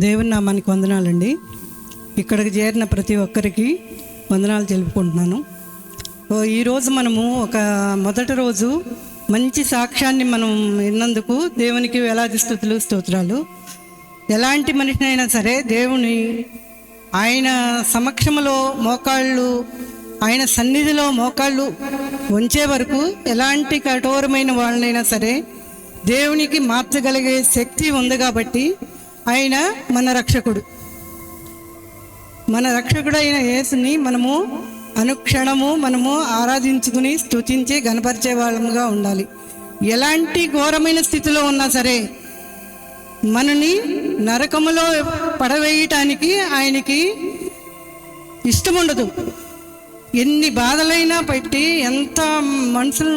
దేవుని నామానికి వందనాలండి. ఇక్కడికి చేరిన ప్రతి ఒక్కరికి వందనాలు తెలుపుకుంటున్నాను. ఈరోజు మనము ఒక మొదటి రోజు మంచి సాక్ష్యాన్ని మనం విన్నందుకు దేవునికి వేలాది స్థుతులు స్తోత్రాలు. ఎలాంటి మనిషినైనా సరే దేవుని ఆయన సమక్షంలో మోకాళ్ళు ఆయన సన్నిధిలో మోకాళ్ళు ఉంచే వరకు ఎలాంటి కఠోరమైన వాళ్ళనైనా సరే దేవునికి మార్చగలిగే శక్తి ఉంది కాబట్టి ఆయన మన రక్షకుడు. మన రక్షకుడైన యేసుని మనము అనుక్షణము మనము ఆరాధించుకుని స్తుతించి గనపరిచే వాళ్ళముగా ఉండాలి. ఎలాంటి ఘోరమైన స్థితిలో ఉన్నా సరే మనని నరకములో పడవేయటానికి ఆయనకి ఇష్టం ఉండదు ఎన్ని బాధలైనా పెట్టి ఎంత మనుషులు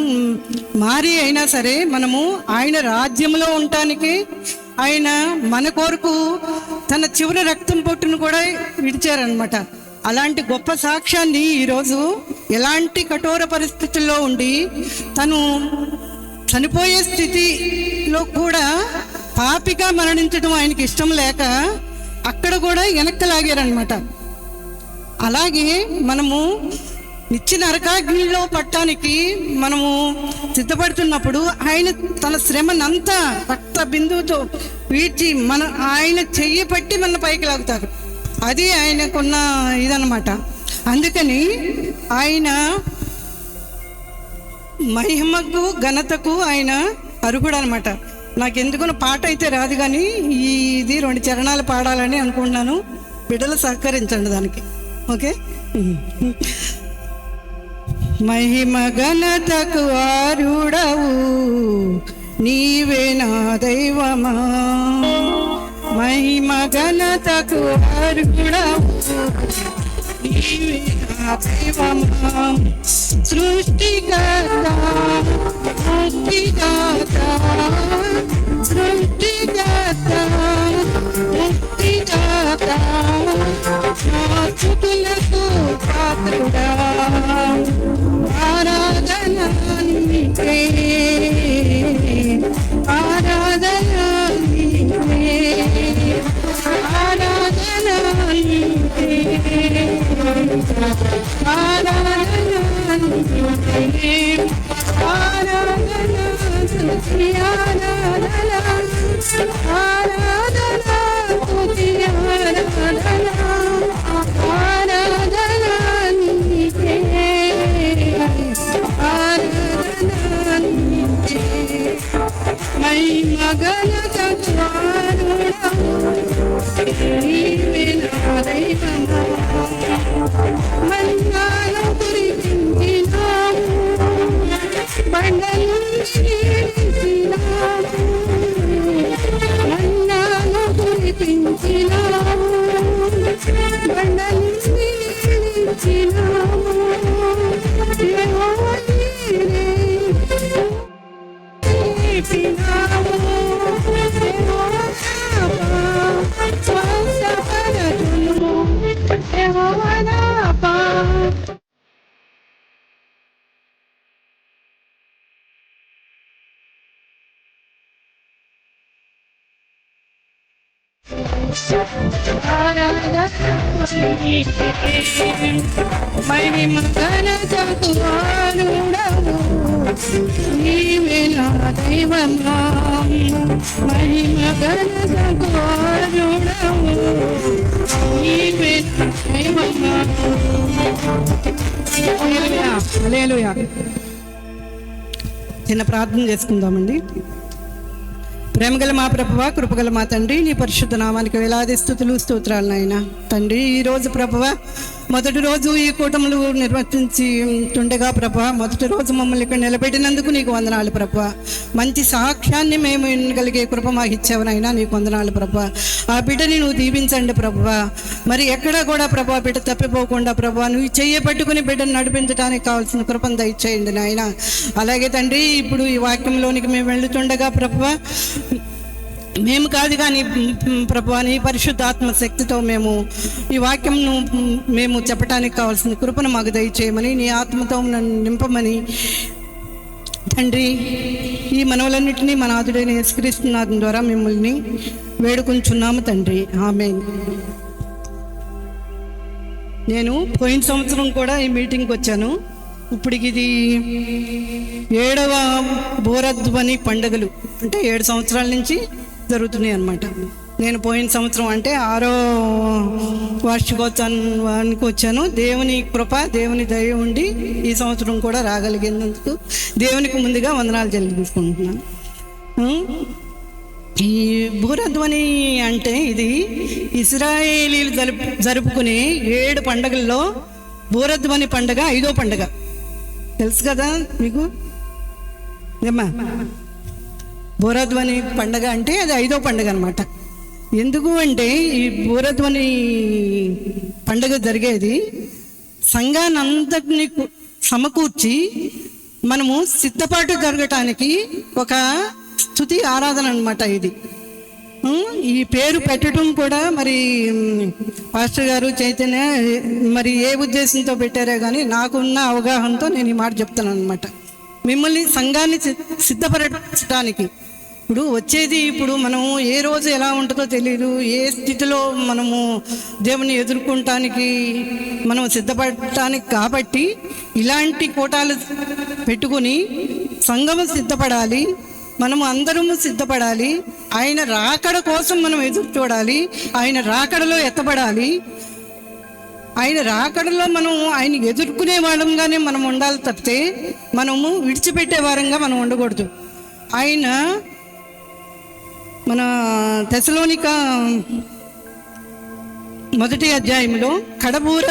మారి అయినా సరే మనము ఆయన రాజ్యంలో ఉండటానికి ఆయన మన కొరకు తన చివరి రక్తం పొట్టును కూడా విడిచారనమాట అలాంటి గొప్ప సాక్ష్యాన్ని ఈరోజు ఎలాంటి కఠోర పరిస్థితుల్లో ఉండి తను చనిపోయే స్థితిలో కూడా పాపిగా మరణించడం ఆయనకి ఇష్టం లేక అక్కడ కూడా వెనక్కి లాగారనమాట అలాగే మనము నిత్య నరకాగ్నిలో పట్టడానికి మనము సిద్ధపడుతున్నప్పుడు ఆయన తన శ్రమనంతా రక్త బిందువుతో వీడ్చి మన ఆయన చెయ్యి పట్టి మన పైకి లాగుతారు. అది ఆయనకున్న ఇదనమాట అందుకని ఆయన మహిమకు ఘనతకు ఆయన అరుగుడు అనమాట నాకు ఎందుకున్న పాట అయితే రాదు కానీ ఈ ఇది రెండు చరణాలు పాడాలని అనుకుంటున్నాను. బిడ్డలు సహకరించండి దానికి. ఓకే? మహిమ ఘనతకు ఆరుడవు నీవే నా దైవమా. మహిమ ఘనతకు ఆరుడవు నీవే నా దైవమా. సృష్టికర్త ముక్తిదాత. సృష్టికర్త ముక్తిదాత. నా స్తుతులకు పాత్రుడా. ఆరాధన నీకే మై మగన మన్నాను కురిపించినావు బండలు మన్నాను కురిపించినావు బండలు మహిమ ఘనతకు నీవే నా దైవమా మహిమ ఘనతకు నీవే నా దైవమా చిన్న ప్రార్థన చేసుకుందామండి. ప్రేమగల మా ప్రభువ కృపగల మా తండ్రి నీ పరిశుద్ధ నామానికి వేలాది స్థుతులు స్తోత్రాలు నాయన. తండ్రి ఈ రోజు ప్రభువ మొదటి రోజు ఈ కూటములు నిర్వర్తించి ఉండగా ప్రభ మొదటి రోజు మమ్మల్ని ఇక్కడ నిలబెట్టినందుకు నీకు వందనాలు ప్రభ. మంచి సాక్ష్యాన్ని మేము వినగలిగే కృప మాకు ఇచ్చేవనైనా నీకు వందనాలు ప్రభ. ఆ బిడ్డని నువ్వు దీవించండి ప్రభ. మరి ఎక్కడా కూడా ప్రభా బిడ్డ తప్పిపోకుండా ప్రభా నువ్వు చేయబట్టుకుని పట్టుకుని బిడ్డను నడిపించడానికి కావాల్సిన కృపను దయచేయండి నాయన. అలాగే తండ్రి ఇప్పుడు ఈ వాక్యంలోనికి మేము వెళ్తుండగా ప్రభ మేము కాదు కానీ ప్రభు నీ పరిశుద్ధాత్మ శక్తితో మేము ఈ వాక్యంను మేము చెప్పడానికి కావాల్సిన కృపను మాకు దయచేయమని నీ ఆత్మతో నన్ను నింపమని తండ్రి ఈ మనవలన్నింటినీ మన ఆదుడైన యేసుక్రీస్తునాథం ద్వారా మిమ్మల్ని వేడుకుంటున్నాము తండ్రి. ఆమె నేను పోయిన సంవత్సరం కూడా ఈ మీటింగ్కి వచ్చాను. ఇప్పుడు ఇది ఏడవ బోరధ్వని పండుగలు. అంటే ఏడు సంవత్సరాల నుంచి జరుగుతున్నాయి అన్నమాట. నేను పోయిన సంవత్సరం అంటే ఆరో వార్షికోత్సవానికి వచ్చాను. దేవుని కృప దేవుని దయ ఉండి ఈ సంవత్సరం కూడా రాగలిగినందుకు దేవునికి ముందుగా వందనాలు చెల్లించుకుంటున్నాను. ఈ భూరధ్వని అంటే ఇది ఇస్రాయేలీలు జరుపు జరుపుకునే ఏడు పండగల్లో భూరధ్వని పండగ ఐదో పండగ. తెలుసు కదా మీకు? ఏమ్మా? బోరధ్వని పండగ అంటే అది ఐదో పండగ అనమాట ఎందుకు అంటే ఈ బోరధ్వని పండగ జరిగేది సంఘాన్ని సమకూర్చి మనము సిద్ధపాటు జరగటానికి ఒక స్థుతి ఆరాధన అనమాట ఇది. ఈ పేరు పెట్టడం కూడా మరి పాస్టర్ గారు చైతన్య మరి ఏ ఉద్దేశంతో పెట్టారో కానీ నాకున్న అవగాహనతో నేను ఈ మాట చెప్తాను అనమాట మిమ్మల్ని సంఘాన్ని సి- సిద్ధపరచడానికి ఇప్పుడు వచ్చేది ఇప్పుడు మనము ఏ రోజు ఎలా ఉంటుందో తెలియదు ఏ స్థితిలో మనము దేవుని ఎదుర్కొంటానికి మనం సిద్ధపడటానికి కాబట్టి ఇలాంటి కోటాలు పెట్టుకొని సంఘము సిద్ధపడాలి మనము అందరము సిద్ధపడాలి ఆయన రాకడ కోసం మనం ఎదురు చూడాలి ఆయన రాకడలో ఎత్తబడాలి. ఆయన రాకడలో మనం ఆయన ఎదుర్కొనే వారంగానే మనం ఉండాలి తప్పితే మనము విడిచిపెట్టే వారంగా మనం ఉండకూడదు. ఆయన మన తెసలోనిక మొదటి అధ్యాయంలో కడబూర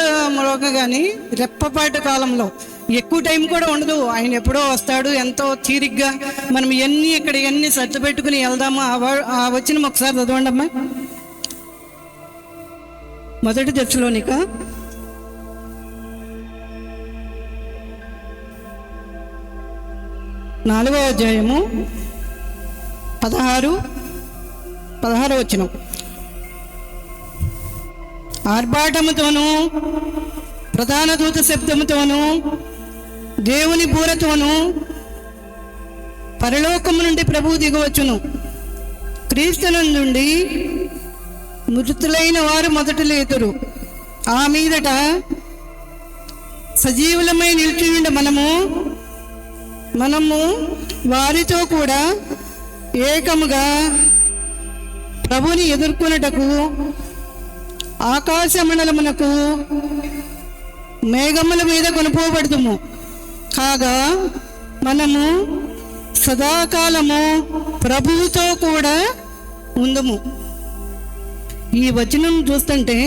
కానీ రెప్పపాటు కాలంలో ఎక్కువ టైం కూడా ఉండదు. ఆయన ఎప్పుడో వస్తాడు ఎంతో తీరిగ్గా మనం ఎన్ని ఇక్కడ ఎన్ని సర్దు పెట్టుకుని వెళ్దాము ఆ వచ్చిన ఒకసారి చదవండి అమ్మా. మొదటి దశలోనిక. నాలుగో అధ్యాయము పదహారు పదహారు వచ్చిన ఆర్భాటముతోనూ ప్రధాన దూత శబ్దముతోనూ దేవుని బూరతోనూ పరలోకము నుండి ప్రభువు దిగవచ్చును. క్రీస్తుల నుండి మృతులైన వారు మొదట లేతురు ఆ మీదట సజీవులమై నిలిచి మనము మనము వారితో కూడా ఏకముగా ప్రభుని ఎదుర్కొనుటకు ఆకాశ మండలమునకు మేఘముల మీద కొనుపోబడుతుము కాగా మనము సదాకాలము ప్రభువుతో కూడా ఉందము. ఈ వచనం చూస్తుంటే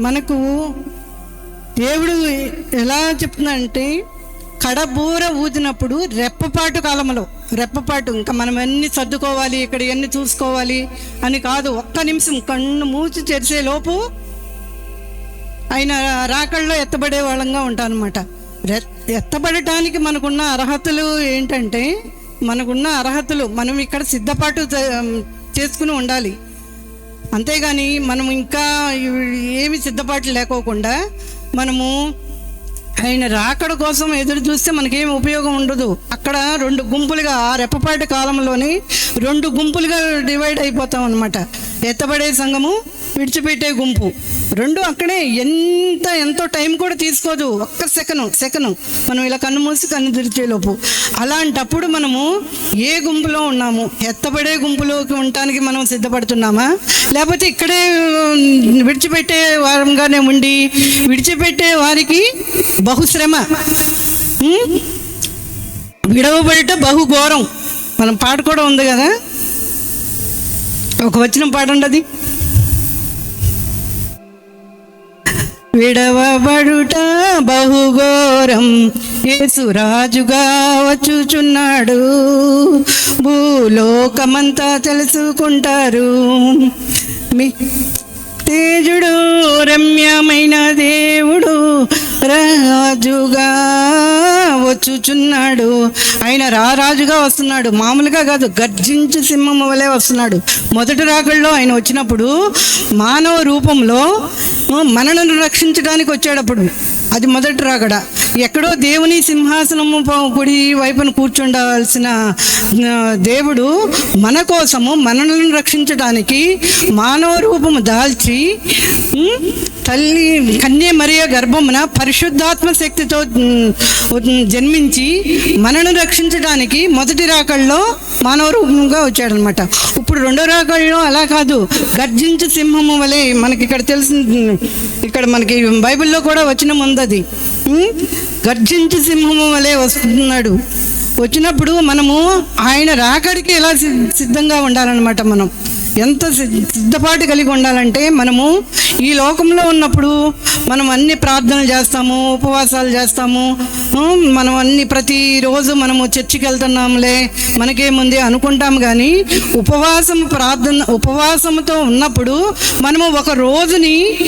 మనకు దేవుడు ఎలా చెప్తున్నాడంటే కడబూర ఊదినప్పుడు రెప్పపాటు కాలంలో రెప్పపాటు ఇంకా మనం అన్ని సర్దుకోవాలి ఇక్కడ ఎన్ని చూసుకోవాలి అని కాదు ఒక్క నిమిషం కన్ను మూచి తెరిసే లోపు ఆయన రాకళ్ళలో ఎత్తబడే వాళ్ళంగా ఉంటానమాట ఎత్తబడటానికి మనకున్న అర్హతలు ఏంటంటే మనకున్న అర్హతలు మనం ఇక్కడ సిద్ధపాటు చేసుకుని ఉండాలి. అంతేగాని మనం ఇంకా ఏమి సిద్ధపాటు లేకోకుండా మనము ఆయన రాకడ కోసం ఎదురు చూస్తే మనకేం ఉపయోగం ఉండదు. అక్కడ రెండు గుంపులుగా ఆ రెప్పపాటి కాలంలోని రెండు గుంపులుగా డివైడ్ అయిపోతాం అనమాట ఎత్తబడే సంఘము విడిచిపెట్టే గుంపు. రెండు అక్కడే ఎంత ఎంతో టైం కూడా తీసుకోదు. ఒక్క సెకను సెకను. మనం ఇలా కన్ను మూసి కన్ను తెరిచేలోపు అలాంటప్పుడు మనము ఏ గుంపులో ఉన్నాము? ఎత్తబడే గుంపులోకి ఉండటానికి మనం సిద్ధపడుతున్నామా? లేకపోతే ఇక్కడే విడిచిపెట్టే వారంగానే ఉండి విడిచిపెట్టే వారికి బహుశ్రమ. ఉమ్? విడవబడిట బహుఘోరం. మనం పాట కూడా ఉంది కదా? ఒక వచనం పాడండి అది. విడవబడుట బహుఘోరం యేసురాజుగా వచ్చుచున్నాడు. భూలోకమంతా తెలుసుకుంటారు. మీ తేజుడు రమ్యమైన దేవుడు రాజుగా వచ్చుచున్నాడు ఆయన రారాజుగా వస్తున్నాడు. మామూలుగా కాదు గర్జించు సింహం వలె వస్తున్నాడు. మొదటి రాకల్లో ఆయన వచ్చినప్పుడు మానవ రూపంలో మనలను రక్షించడానికి వచ్చాడు అప్పుడు అది మొదటి రాకడ ఎక్కడో దేవుని సింహాసనము ప- కుడి వైపున కూర్చుండవలసిన దేవుడు మన కోసము మనలను రక్షించడానికి మానవ రూపము దాల్చి తల్లి కన్య మరియ గర్భమున పరిశుద్ధాత్మ శక్తితో జన్మించి మనను రక్షించడానికి మొదటి రాకల్లో మానవ రూపంగా వచ్చాడనమాట. ఇప్పుడు రెండో రాకల్లో అలా కాదు. గర్జించు సింహము వలె మనకి ఇక్కడ తెలిసింది ఇక్కడ మనకి బైబిల్లో కూడా వచ్చిన ముందు ఉన్నది. గర్జించి సింహము వలె వస్తున్నాడు. వచ్చినప్పుడు మనము ఆయన రాకడికి ఎలా సి- సిద్ధంగా ఉండాలన్నమాట మనం. ఎంత సి- సిద్ధపాటు కలిగి ఉండాలంటే మనము ఈ లోకంలో ఉన్నప్పుడు మనం అన్ని ప్రార్థనలు చేస్తాము ఉపవాసాలు చేస్తాము. మనం అన్ని ప్రతిరోజు మనము చర్చికి వెళ్తున్నాంలే మనకేముంది అనుకుంటాము కానీ ఉపవాసం ప్రార్థన ఉపవాసంతో ఉన్నప్పుడు మనము ఒక రోజుని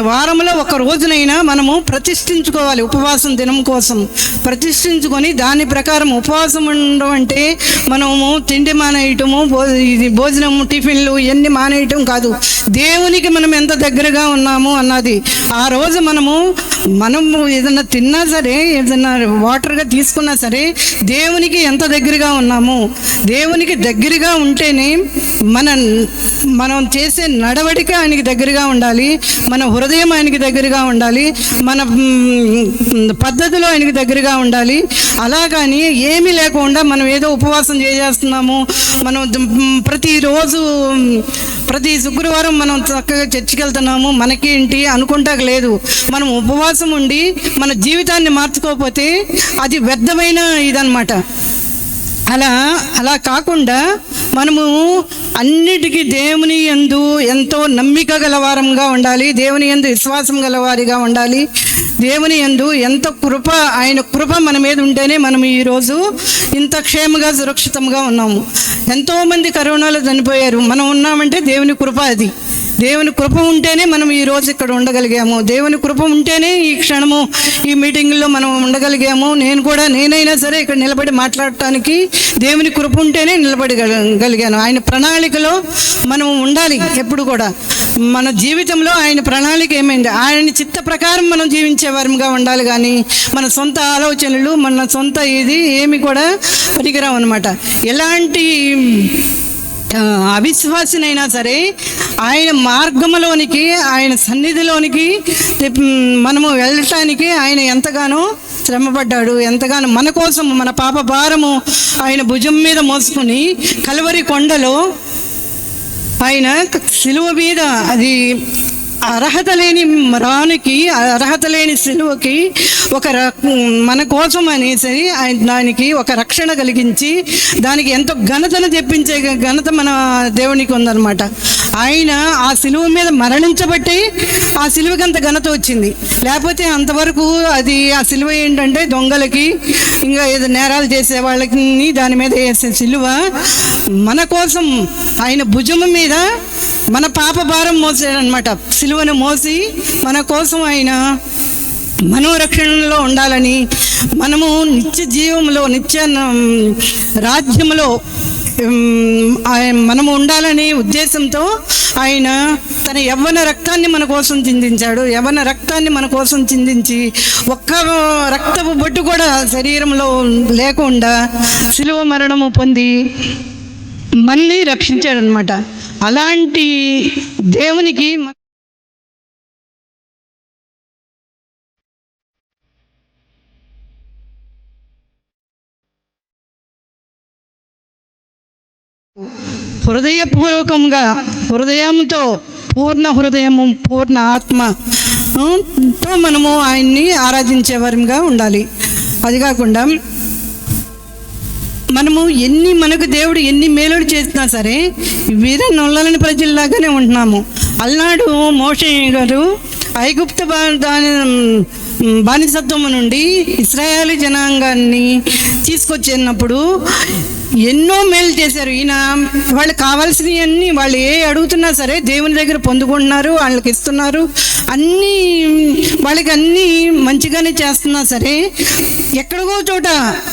వారంలో ఒక రోజునైనా మనము ప్రతిష్ఠించుకోవాలి ఉపవాసం దినం కోసం. ప్రతిష్ఠించుకొని దాని ప్రకారం ఉపవాసం ఉండడం అంటే మనము తిండి మానేయటము ఇది భోజనము టిఫిన్లు ఇవన్నీ మానేయటం కాదు. దేవునికి మనం ఎంత దగ్గరగా ఉన్నాము అన్నది. ఆ రోజు మనము మనము ఏదన్నా తిన్నా సరే ఏదన్నా వాటర్గా తీసుకున్నా సరే దేవునికి ఎంత దగ్గరగా ఉన్నాము? దేవునికి దగ్గరగా ఉంటేనే మన మనం చేసే నడవడిక ఆయనకి దగ్గరగా ఉండాలి. మన హృదయం ఆయనకి దగ్గరగా ఉండాలి. మన పద్ధతిలో ఆయనకి దగ్గరగా ఉండాలి. అలా కానీ ఏమీ లేకుండా మనం ఏదో ఉపవాసం చేసేస్తున్నాము. మనం ప్రతిరోజు ప్రతి శుక్రవారం మనం చక్కగా చర్చికి వెళ్తున్నాము. ఏంటి అనుకుంటాక లేదు. మనం ఉపవాసం ఉండి మన జీవితాన్ని మార్చుకోకపోతే అది వ్యర్థమైన ఇదనమాట అలా అలా కాకుండా మనము అన్నిటికీ దేవుని యందు ఎంతో నమ్మిక గలవారంగా ఉండాలి దేవుని యందు విశ్వాసం గలవారిగా ఉండాలి దేవుని యందు ఎంత కృప ఆయన కృప మన మీద ఉంటేనే మనం ఈరోజు ఇంత క్షేమంగా సురక్షితంగా ఉన్నాము. ఎంతోమంది కరోనాలో చనిపోయారు. మనం ఉన్నామంటే దేవుని కృప అది. దేవుని కృప ఉంటేనే మనం ఈ రోజు ఇక్కడ ఉండగలిగాము. దేవుని కృప ఉంటేనే ఈ క్షణము ఈ మీటింగ్లో మనం ఉండగలిగాము. నేను కూడా నేనైనా సరే ఇక్కడ నిలబడి మాట్లాడటానికి దేవుని కృప ఉంటేనే నిలబడి గలిగాను. ఆయన ప్రణాళికలో మనం ఉండాలి ఎప్పుడు కూడా. మన జీవితంలో ఆయన ప్రణాళిక ఏమైంది? ఆయన చిత్త ప్రకారం మనం జీవించే వారంగా ఉండాలి కానీ మన సొంత ఆలోచనలు మన సొంత ఇది ఏమి కూడా పనికిరావు అనమాట ఎలాంటి అవిశ్వాసినైనా సరే ఆయన మార్గంలోనికి ఆయన సన్నిధిలోనికి మనము వెళ్ళటానికి ఆయన ఎంతగానో శ్రమపడ్డాడు ఎంతగానో మన కోసం మన పాప భారము ఆయన భుజం మీద మోసుకుని కలవరి కొండలో ఆయన శిలువ మీద అది అర్హత లేని రానికి అర్హత లేని సిలువకి ఒక ర- మన కోసం అనేసి ఆయన దానికి ఒక రక్షణ కలిగించి దానికి ఎంతో ఘనతను తెప్పించే ఘనత మన దేవునికి ఉందన్నమాట. ఆయన ఆ సిలువ మీద మరణించబట్టి ఆ సిలువకి అంత ఘనత వచ్చింది. లేకపోతే అంతవరకు అది ఆ సిలువ ఏంటంటే దొంగలకి ఇంకా ఏదో నేరాలు చేసే వాళ్ళకి దాని మీద వేసే సిలువ మన కోసం ఆయన భుజము మీద మన పాప భారం మోసాడనమాట సిలువను మోసి మన కోసం ఆయన మనోరక్షణలో ఉండాలని మనము నిత్య జీవంలో నిత్య రాజ్యంలో రాజ్యములో ఆయన మనము ఉండాలనే ఉద్దేశంతో ఆయన తన యవ్వన రక్తాన్ని మన కోసం చిందించాడు. యవ్వన రక్తాన్ని మన కోసం చిందించి ఒక్క రక్తపు బొట్టు కూడా శరీరంలో లేకుండా సిలువ మరణము పొంది మళ్ళీ రక్షించాడనమాట అలాంటి దేవునికి హృదయపూర్వకంగా హృదయంతో పూర్ణ హృదయము పూర్ణ ఆత్మతో మనము ఆయన్ని ఆరాధించేవారంగా ఉండాలి. అది కాకుండా మనము ఎన్ని మనకు దేవుడు ఎన్ని మేలుడు చేసినా సరే వీరే నొల్లని ప్రజల్లాగానే ఉంటున్నాము. అలనాడు మోషే గారు ఐగుప్త దాని బానిసత్వం బానిసత్వము నుండి ఇస్రాయేల్ జనాంగాన్ని తీసుకొచ్చినప్పుడు ఎన్నో మేలు చేశారు. ఈయన వాళ్ళు కావాల్సినవన్నీ వాళ్ళు ఏ అడుగుతున్నా సరే దేవుని దగ్గర పొందుకుంటున్నారు వాళ్ళకి ఇస్తున్నారు. అన్నీ వాళ్ళకి అన్నీ మంచిగానే చేస్తున్నా సరే ఎక్కడికో చోట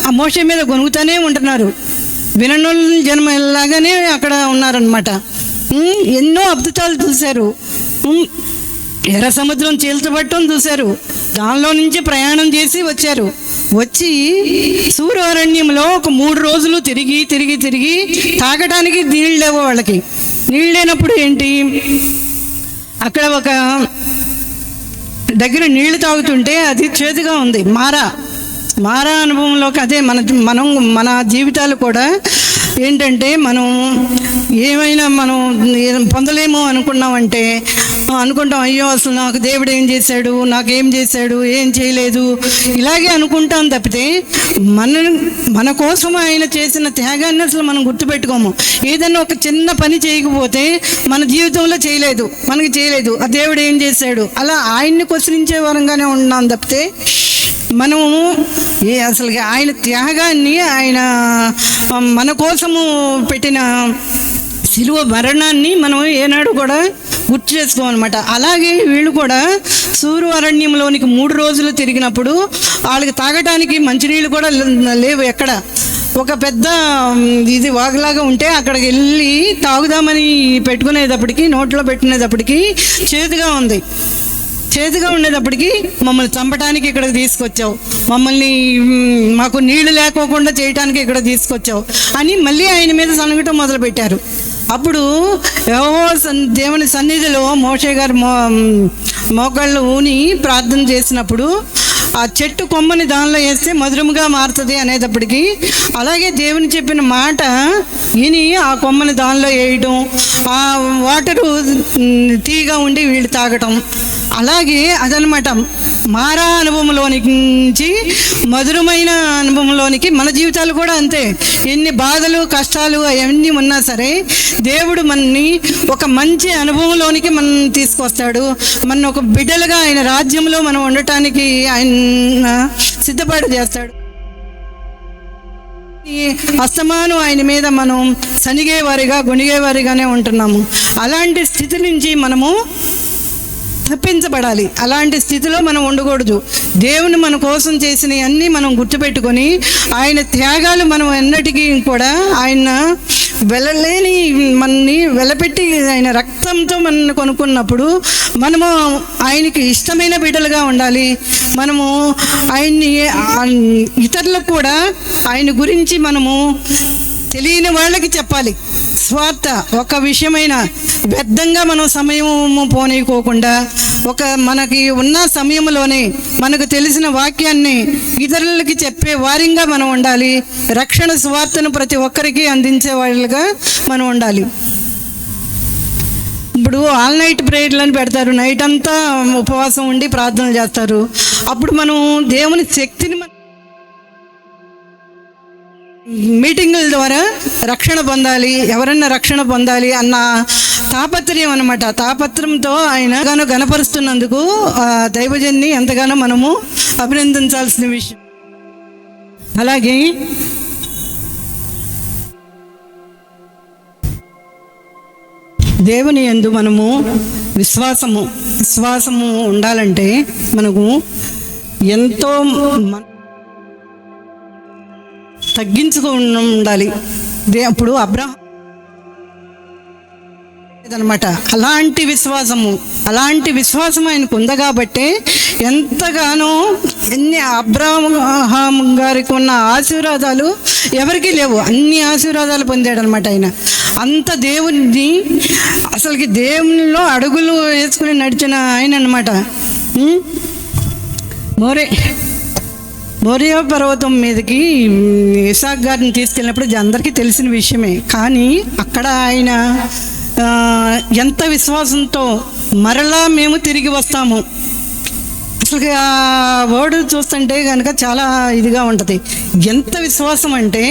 ఆ మోసం మీద గొనుగుతూనే ఉంటున్నారు. వినోళ్ళ జన్మ లాగానే అక్కడ ఉన్నారనమాట ఎన్నో అద్భుతాలు చూశారు. ఎర్ర సముద్రం చీల్చబట్టం చూశారు. దానిలో నుంచి ప్రయాణం చేసి వచ్చారు. వచ్చి సూర్యారణ్యంలో ఒక మూడు రోజులు తిరిగి తిరిగి తిరిగి తాగడానికి నీళ్ళు లేవు వాళ్ళకి. నీళ్ళు లేనప్పుడు ఏంటి? అక్కడ ఒక దగ్గర నీళ్ళు తాగుతుంటే అది చేదుగా ఉంది. మారా. మారా అనుభవంలోకి అదే మన మనం మన జీవితాలు కూడా ఏంటంటే మనం ఏమైనా మనం పొందలేము అనుకున్నామంటే అనుకుంటాం అయ్యో అసలు నాకు దేవుడు ఏం చేశాడు నాకేం చేశాడు ఏం చేయలేదు. ఇలాగే అనుకుంటాం తప్పితే మన మన కోసం ఆయన చేసిన త్యాగాన్ని అసలు మనం గుర్తుపెట్టుకోము. ఏదైనా ఒక చిన్న పని చేయకపోతే మన జీవితంలో చేయలేదు మనకి చేయలేదు. ఆ దేవుడు ఏం చేశాడు? అలా ఆయన్ని క్వశ్చనించే వరంగానే ఉన్నాం తప్పితే మనము ఏ అసలు ఆయన త్యాగాన్ని ఆయన మన కోసము పెట్టిన శిలువ మరణాన్ని మనం ఏనాడు కూడా గుర్తు చేసుకోమన్నమాట అలాగే వీళ్ళు కూడా సూరు అరణ్యంలోనికి మూడు రోజులు తిరిగినప్పుడు వాళ్ళకి తాగటానికి మంచినీళ్ళు కూడా లేవు ఎక్కడ. ఒక పెద్ద ఇది వాగులాగా ఉంటే అక్కడికి వెళ్ళి తాగుదామని పెట్టుకునేటప్పటికి నోట్లో పెట్టుకునేటప్పటికి చేతిగా ఉంది. చేతిగా ఉండేటప్పటికి మమ్మల్ని చంపడానికి ఇక్కడికి తీసుకొచ్చావు. మమ్మల్ని మాకు నీళ్ళు లేకోకుండా చేయడానికి ఇక్కడ తీసుకొచ్చావు అని మళ్ళీ ఆయన మీద సనగటం మొదలుపెట్టారు. అప్పుడు యెహోవా సన్ దేవుని సన్నిధిలో మోషే గారు మో మోకాళ్ళు ఊని ప్రార్థన చేసినప్పుడు ఆ చెట్టు కొమ్మని దానిలో వేస్తే మధురముగా మారుతుంది అనేటప్పటికీ అలాగే దేవుని చెప్పిన మాట విని ఆ కొమ్మని దానిలో వేయటం ఆ వాటరు తీగా ఉండి వీళ్ళు తాగటం. అలాగే అదనమాట మారా అనుభవంలోనికి మధురమైన అనుభవంలోనికి మన జీవితాలు కూడా అంతే. ఎన్ని బాధలు కష్టాలు అవన్నీ ఉన్నా సరే దేవుడు మనని ఒక మంచి అనుభవంలోనికి మనం తీసుకొస్తాడు. మన ఒక బిడ్డలుగా ఆయన రాజ్యంలో మనం ఉండటానికి ఆయన సిద్ధపాటు చేస్తాడు. ఈ అస్తమానం ఆయన మీద మనం సనిగేవారిగా గుణిగేవారిగానే ఉంటున్నాము. అలాంటి స్థితి నుంచి మనము తప్పించబడాలి. అలాంటి స్థితిలో మనం ఉండకూడదు. దేవుని మన కోసం చేసిన అన్నీ మనం గుర్తుపెట్టుకొని ఆయన త్యాగాలు మనం ఎన్నటికీ కూడా ఆయన వెళ్ళలేని మనని వెలపెట్టి ఆయన రక్తంతో మనల్ని కొనుక్కున్నప్పుడు మనము ఆయనకి ఇష్టమైన బిడ్డలుగా ఉండాలి. మనము ఆయన్ని ఇతరులకు కూడా ఆయన గురించి మనము తెలియని వాళ్ళకి చెప్పాలి. స్వార్థ ఒక విషయమైన. వ్యర్థంగా మనం సమయము పోనీకోకుండా ఒక మనకి ఉన్న సమయంలోనే మనకు తెలిసిన వాక్యాన్ని ఇతరులకి చెప్పే వారిగా మనం ఉండాలి. రక్షణ స్వార్థను ప్రతి ఒక్కరికి అందించే వాళ్ళుగా మనం ఉండాలి. ఇప్పుడు ఆల్ నైట్ ప్రేయర్లను పెడతారు. నైట్ అంతా ఉపవాసం ఉండి ప్రార్థన చేస్తారు. అప్పుడు మనం దేవుని శక్తిని మనం మీటింగుల ద్వారా రక్షణ పొందాలి ఎవరన్నా రక్షణ పొందాలి అన్న తాపత్రయం అనమాట తాపత్రంతో ఆయన గాను గనపరుస్తున్నందుకు దైవజన్ని ఎంతగానో మనము అభినందించాల్సిన విషయం. అలాగే దేవుని యందు మనము విశ్వాసము విశ్వాసము ఉండాలంటే మనకు ఎంతో మన ఉండాలి దే అప్పుడు అబ్రహం అనమాట అలాంటి విశ్వాసము అలాంటి విశ్వాసం ఆయనకు ఉంది కాబట్టే ఎంతగానో ఎన్ని అబ్రాహం గారికి ఉన్న ఆశీర్వాదాలు ఎవరికీ లేవు. అన్ని ఆశీర్వాదాలు పొందాడు అనమాట ఆయన. అంత దేవుడిని అసలుకి దేవునిలో అడుగులు వేసుకుని నడిచిన ఆయన అనమాట మోరే. మోరియా పర్వతం మీదకి ఇసాక్ గారిని తీసుకెళ్ళినప్పుడు ఇది అందరికీ తెలిసిన విషయమే. కానీ అక్కడ ఆయన ఎంత విశ్వాసంతో మరలా మేము తిరిగి వస్తాము. అసలు ఆ వర్డ్ చూస్తుంటే కనుక చాలా ఇదిగా ఉంటుంది. ఎంత విశ్వాసం అంటే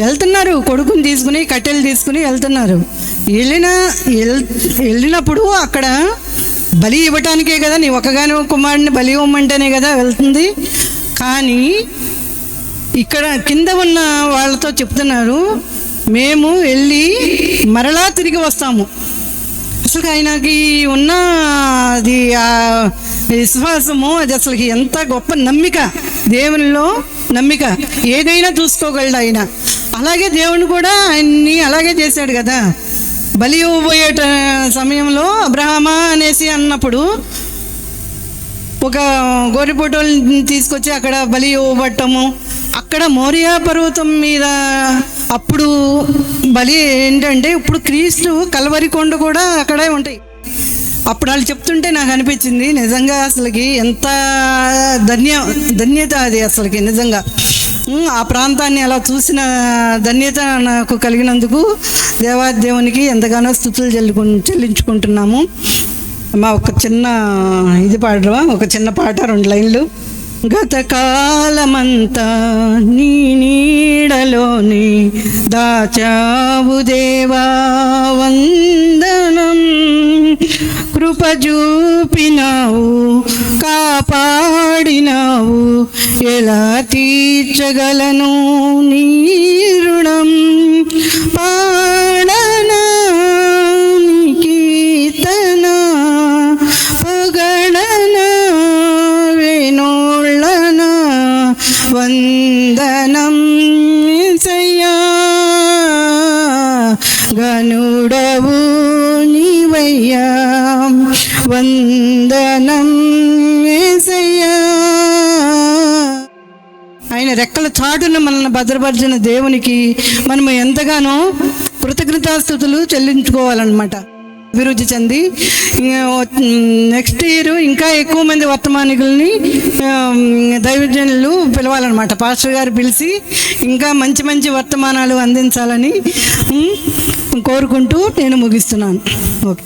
వెళ్తున్నారు కొడుకుని తీసుకుని కట్టెలు తీసుకుని వెళ్తున్నారు. వెళ్ళిన వెళ్ళినప్పుడు అక్కడ బలి ఇవ్వటానికే కదా నీ ఒకగాని కుమారుడిని బలి ఇవ్వమంటేనే కదా వెళ్తుంది. కానీ ఇక్కడ కింద ఉన్న వాళ్ళతో చెప్తున్నారు మేము వెళ్ళి మరలా తిరిగి వస్తాము. అసలు ఆయనకి ఉన్న అది విశ్వాసము అది అసలు ఎంత గొప్ప నమ్మిక. దేవునిలో నమ్మిక. ఏదైనా చూసుకోగలడు ఆయన. అలాగే దేవుని కూడా ఆయన్ని అలాగే చేశాడు కదా. బలి ఇవ్వబోయే సమయంలో అబ్రహమా అనేసి అన్నప్పుడు ఒక గోరిపోటోల్ని తీసుకొచ్చి అక్కడ బలి ఇవ్వబట్టము. అక్కడ మోరియా పర్వతం మీద అప్పుడు బలి ఏంటంటే ఇప్పుడు క్రీస్తు కలవరి కొండ కూడా అక్కడే ఉంటాయి. అప్పుడు వాళ్ళు చెప్తుంటే నాకు అనిపించింది నిజంగా అసలుకి ఎంత ధన్య ధన్యత అది అసలుకి నిజంగా. ఆ ప్రాంతాన్ని అలా చూసిన ధన్యత నాకు కలిగినందుకు దేవాదేవునికి ఎంతగానో స్థుతులు చెల్లి చెల్లించుకుంటున్నాము. అమ్మ ఒక చిన్న ఇది పాడరా ఒక చిన్న పాట రెండు లైన్లు. గతకాలమంతా నీ నీడలోని దాచావు దేవా వందనం. కృప చూపినావు కాపాడినావు. ఎలా తీర్చగలను నీ రుణం? వందనం సయ్యా గనుడవు నీవయ్యా వందనం ఏసయ్యా ఆయన రెక్కల చాటున మనల్ని భద్రపరిచిన దేవునికి మనము ఎంతగానో కృతజ్ఞతాస్థుతులు చెల్లించుకోవాలన్నమాట. అభివృద్ధి చెంది నెక్స్ట్ ఇయర్ ఇంకా ఎక్కువ మంది వర్తమానికుల్ని ఆమ్, దైవజనులు పిలవాలన్నమాట. పాస్టర్ గారు పిలిచి ఇంకా మంచి మంచి వర్తమానాలు అందించాలని కోరుకుంటూ నేను ముగిస్తున్నాను. ఓకే.